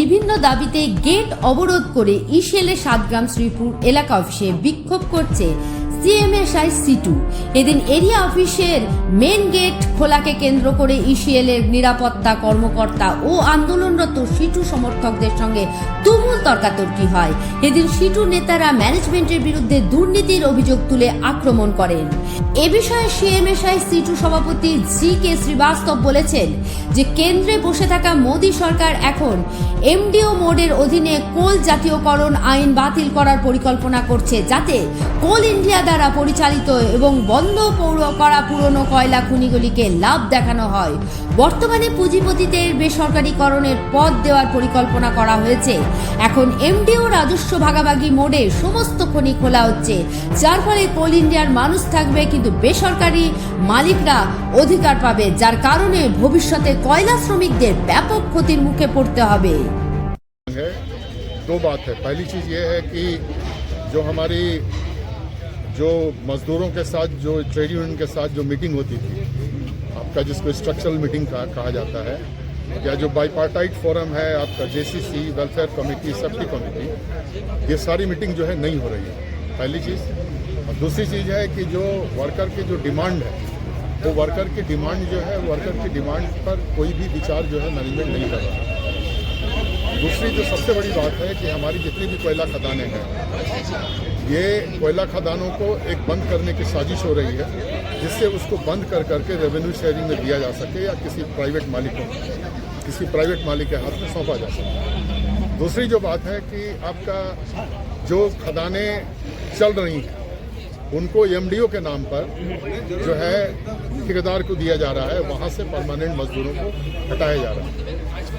বিভিন্ন দাবিতে গেট অবরোধ করে ইশেলে সাতগ্রাম শ্রীপুর এলাকা অফিসে বিক্ষোভ করছে সিএমএসআই সিটু। এদিন এরিয়া অফিসের মেন গেট খোলাকে কেন্দ্র করে ইসিএল এর নিরাপত্তা কর্মকর্তা ও আন্দোলনরত সিটু সমর্থকদের সঙ্গে তুমুল তর্কাতর্কি হয়। এদিন সিটু নেতারা ম্যানেজমেন্টের বিরুদ্ধে দুর্নীতির অভিযোগ তুলে আক্রমণ করেন। এ বিষয়ে সিএমএসআই সিটু সভাপতি জি কে শ্রীবাস্তব বলেছেন যে, কেন্দ্রে বসে থাকা মোদী সরকার এখন এমডিও মোডের অধীনে কোল জাতীয়করণ আইন বাতিল করার পরিকল্পনা করছে যাতে কোল ইন্ডিয়া দ্বারা পরিচালিত এবং বন্ধ পৌর করা পুরনো কয়লা খনিগুলিকে লাভ দেখানো হয় বর্তমানে পুঁজিপতিদের বেসরকারীকরণের পথ দেওয়ার পরিকল্পনা করা হয়েছে এখন এমডিও রাজস্ব ভাগাভাগি মোডে সমস্ত খনি খোলা হচ্ছে যার ফলে কোল ইন্ডিয়ার মানুষ থাকবে কিন্তু বেসরকারি মালিকরা অধিকার পাবে যার কারণে ভবিষ্যতে কয়লা শ্রমিকদের ব্যাপক ক্ষতির মুখে পড়তে হবে है दो बात है पहली चीज़ ये है कि जो हमारी जो मजदूरों के साथ जो ट्रेड यूनियन के साथ जो मीटिंग होती थी आपका जिसको स्ट्रक्चरल मीटिंग कहा, कहा जाता है या जो बाईपार्टाइट फोरम है आपका JCC welfare committee safety committee ये सारी मीटिंग जो है नहीं हो रही है। पहली चीज़। और दूसरी चीज़ है कि जो वर्कर की जो डिमांड है वो वर्कर की डिमांड जो है वर्कर की डिमांड पर कोई भी विचार जो है मैनेजमेंट नहीं कर रहा। दूसरी जो सबसे बड़ी बात है कि हमारी जितनी भी कोयला खदानें हैं, ये कोयला खदानों को एक बंद करने की साजिश हो रही है, जिससे उसको बंद कर करके रेवेन्यू शेयरिंग में दिया जा सके या किसी प्राइवेट मालिक को, किसी प्राइवेट मालिक के हाथ में सौंपा जा सके। दूसरी जो बात है कि आपका जो खदानें चल रही हैं, उनको एमडीओ के नाम पर जो है, ठेकेदार को दिया जा रहा है, वहाँ से परमानेंट मजदूरों को हटाया जा रहा है।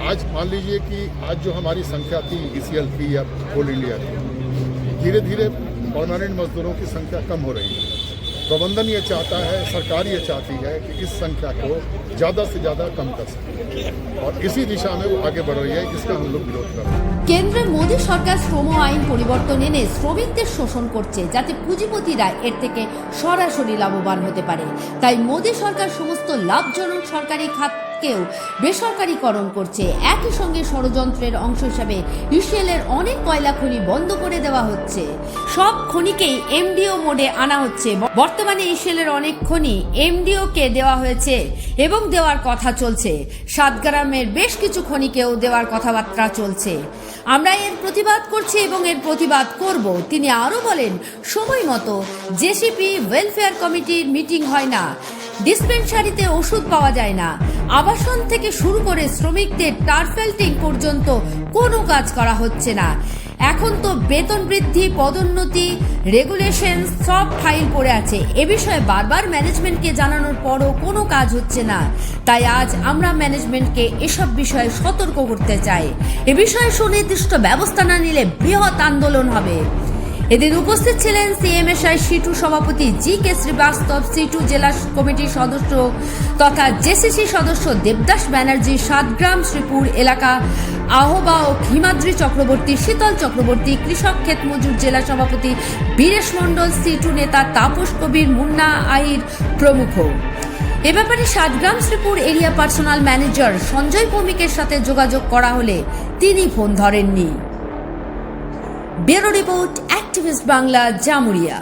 आज मान लीजिए कि आज जो हमारी संख्या थी ईसीएल की या कोल इंडिया की धीरे धीरे परमानेंट मजदूरों की संख्या कम हो रही है प्रबंधन ये चाहता है सरकार ये चाहती है कि इस संख्या को ज़्यादा से ज़्यादा कम कर सके और इसी दिशा में वो आगे बढ़ रही है इसका हम लोग विरोध कर रहे हैं কেন্দ্রের মোদী সরকার শ্রম আইন পরিবর্তন এনে শ্রমিকদের শোষণ করছে যাতে পুঁজিপতিরা এর থেকে সরাসরি লাভবান হতে পারে তাই মোদী সরকার সমস্ত লাভজনক সরকারি খাতকেও বেসরকারীকরণ করছে। একই সঙ্গে ষড়যন্ত্রের অংশ হিসাবে ইসরায়েলের অনেক কয়লা খনি বন্ধ করে দেওয়া হচ্ছে। সব খনিকেই এমডিও মোডে আনা হচ্ছে। বর্তমানে ইসরায়েলের অনেক খনি এমডিও কে দেওয়া হয়েছে এবং দেওয়ার কথা চলছে। সাতগ্রামের বেশ কিছু খনিকেও দেওয়ার কথাবার্তা চলছে। আমরা এর প্রতিবাদ করছি এবং এর প্রতিবাদ করব। তিনি আরও বলেন, সময় মতো জেসিপি ওয়েলফেয়ার কমিটির মিটিং হয় না। ডিসপেন্সারিতে ওষুধ পাওয়া যায় না। আবাসন থেকে শুরু করে শ্রমিকদের টারফেল্টিং পর্যন্ত কোনো কাজ করা হচ্ছে না। এখন তো বেতন বৃদ্ধি, পদোন্নতি রেগুলেশন সব ফাইল পড়ে আছে। এ বিষয়ে বারবার ম্যানেজমেন্টকে জানানোর পরও কোনো কাজ হচ্ছে না। তাই আজ আমরা ম্যানেজমেন্টকে এসব বিষয়ে সতর্ক করতে চাই। এ বিষয়ে সুনির্দিষ্ট ব্যবস্থা না নিলে বৃহৎ আন্দোলন হবে। এদিন উপস্থিত ছিলেন সিএমএসআই সিটু সভাপতি জি কে শ্রীবাস্তব, সিটু জেলা কমিটির সদস্য তথা জেসিসি সদস্য দেবদাস ব্যানার্জি, সাতগ্রাম শ্রীপুর এলাকা আহ্বায়ক হিমাদ্রি চক্রবর্তী, শীতল চক্রবর্তী, কৃষক ক্ষেত মজুর জেলা সভাপতি বীরেশ মণ্ডল, সিটু নেতা তাপস কবির, মুন্না আহির প্রমুখ। এ ব্যাপারে Satgram Sripur area personal manager Sanjay ভৌমিকের সাথে যোগাযোগ করা হলে তিনি phone ধরেননি। Bureau report activist Bangla Jamuria.